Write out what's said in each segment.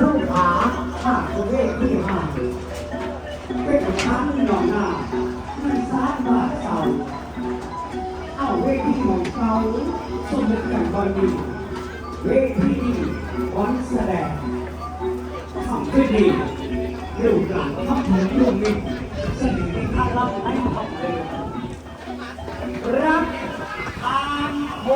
ลูกผาข้าประเวทที่ห้าเป็นช้างหนองนาม่นสร้าบาดเสาเอาเวทีของเขาสมมุติกันบอลดีเวทีวันแสดงทำได้ดีลูกหลางทัำถึงลูกมีเสนิทข้ารับให้ทำเลยรักตามโห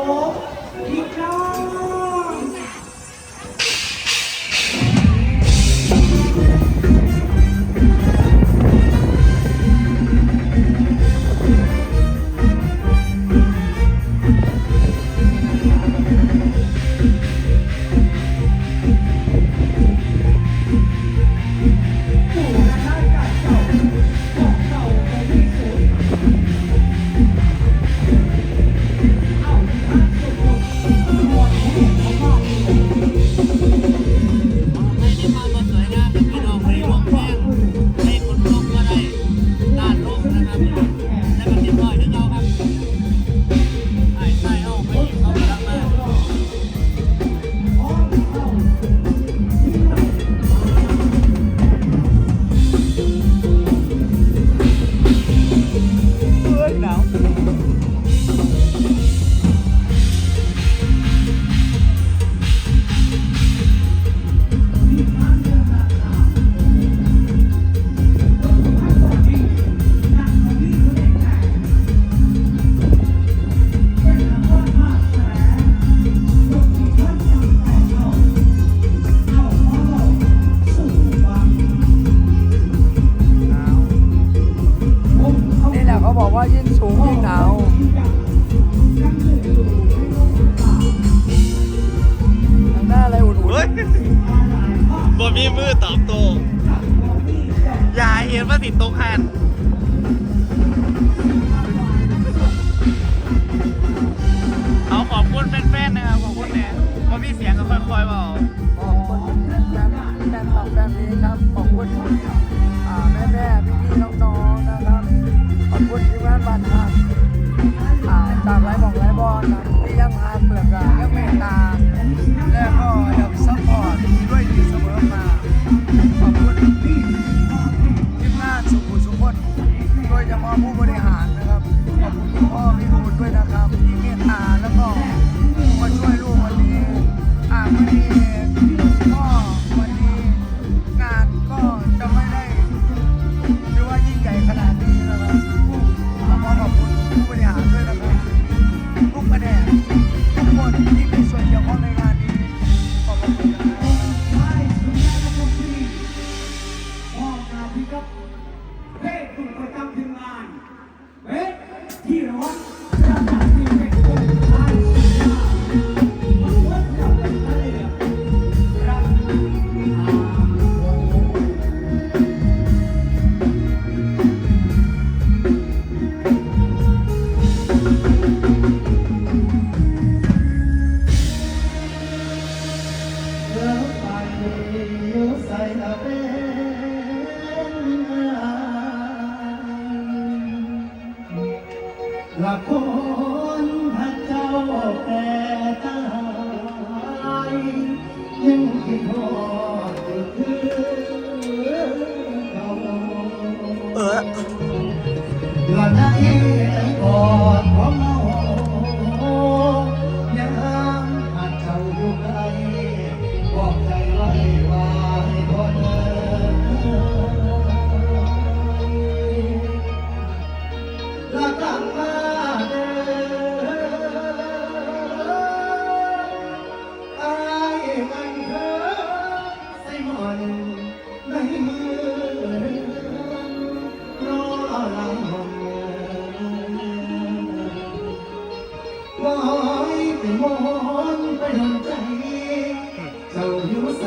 แล้วก็เรียบร้อยนึเอาครับ ติดตกหัน ละคนพักเจ้าแต่ตายยังคิดทอดอยู่คือเขาละนายกอดของเรายังหักเจ้าอยู่ไก ใส